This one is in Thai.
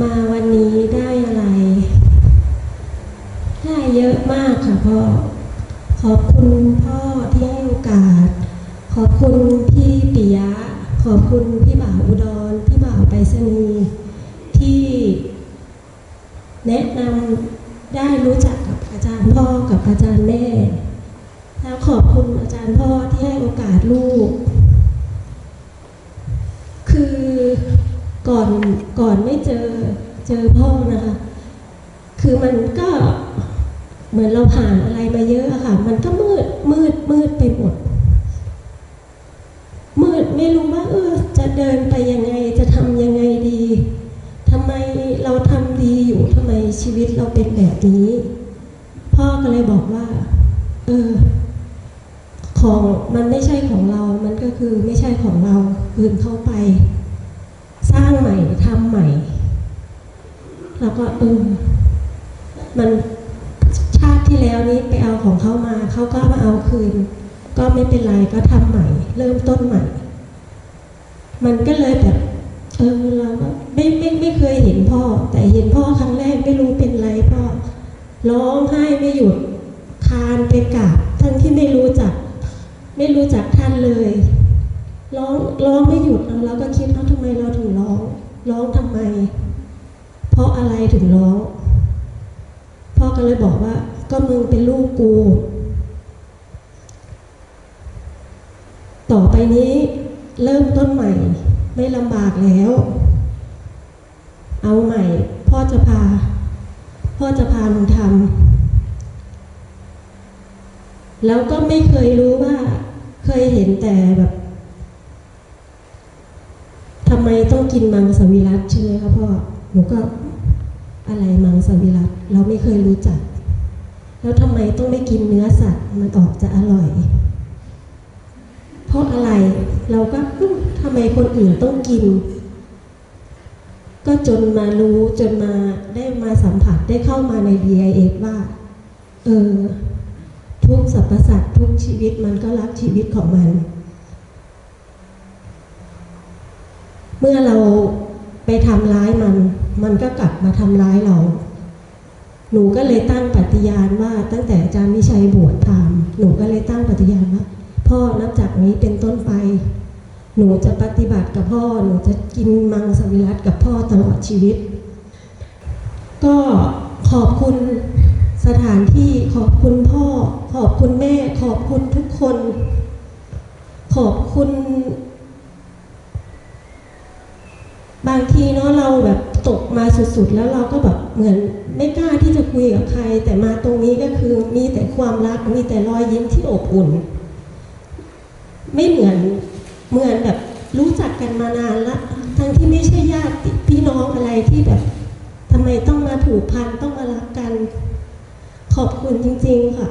มาวันนี้ได้อะไร ได้เยอะมากค่ะพ่อ ขอบคุณพ่อที่ให้โอกาส ขอบคุณพี่ปิยะ ขอบคุณพี่บ่าวอุดร พี่บ่าวไปรษณีย์ที่แนะนำได้รู้จักกับอาจารย์พ่อกับอาจารย์แม่ แล้วขอบคุณอาจารย์พ่อที่ให้โอกาสลูก คือก่ อนก่อนไม่เจอเจอพ่อนะคะ คือมันก็เหมือนเราผ่านอะไรมาเยอะค่ะ มันก็มืดมืดมืดไปหมด มืดไม่รู้ว่าเออ จะเดินไปยังไงจะทำยังไงดีทำไมเราทำดีอยู่ทำไมชีวิตเราเป็นแบบนี้ พ่อก็เลยบอกว่า เออ ของมันไม่ใช่ของเรา มันก็คือไม่ใช่ของเราคืนเข้าไป สร้างใหม่ทำใหม่แล้วก็เออมันชาติที่แล้วนี้ไปเอาของเขามาเขาก็มาเอาคืน ก็ไม่เป็นไรก็ทำใหม่ เริ่มต้นใหม่ มันก็เลยแบบเออเราไม่ไม่ไม่เคยเห็นพ่อ แต่เห็นพ่อครั้งแรกไม่รู้เป็นไรพ่อร้องไห้ไม่หยุดคานไปกราบทั้งที่ไม่รู้จัก ไม่รู้จักท่านเลย ร้องร้องไม่หยุดแล้วเราก็คิดว่าทำไมเราถึงร้อง ร้องทำไม เพราะอะไรถึงร้อง พ่อก็เลยบอกว่า ก็มึงเป็นลูกกู ต่อไปนี้เริ่มต้นใหม่ ไม่ลำบากแล้ว เอาใหม่ พ่อจะพา พ่อจะพามึงทำแล้วก็ไม่เคยรู้ว่า เคยเห็นแต่แบบ ไมต้องกินมังสวิรัตใช่ไหมคะพ่อหนูก็อะไรมังสวิรัตเราไม่เคยรู้จัก แล้วทำไมต้องไม่กินเนื้อสัตว์มันออกจะอร่อย เพราะอะไรเราก็ทำไมคนอื่นต้องกิน ก็จนมารู้จนมาได้มาสัมผัสได้เข้ามาใน DIF ว่า เออ ทุกสรรพสัตว์ทุกชีวิตมันก็รักชีวิตของมัน เมื่อเราไปทำร้ายมัน มันก็กลับมาทำร้ายเรา หนูก็เลยตั้งปฏิญาณว่าตั้งแต่อาจารย์วิชัยบวชพรามหนูก็เลยตั้งปฏิญาณว่า พ่อนับจากนี้เป็นต้นไป หนูจะปฏิบัติกับพ่อ หนูจะกินมังสวิรัตกับพ่อตลอดชีวิต ก็ขอบคุณสถานที่ขอบคุณพ่อ ขอบคุณแม่ ขอบคุณทุกคน ขอบคุณ บาง ทีเนาะเราแบบตกมาสุดๆ แล้วเราก็แบบเหมือนไม่กล้าที่จะคุยกับใคร แต่มาตรงนี้ก็คือมีแต่ความรักมีแต่รอยยิ้มที่อบอุ่น ไม่เหมือนเหมือนแบบรู้จักกันมานานละทั้งที่ไม่ใช่ญาติพี่น้องอะไรที่แบบทำไมต้องมาผูกพันต้องมารักกัน ขอบคุณจริง ๆ ค่ะ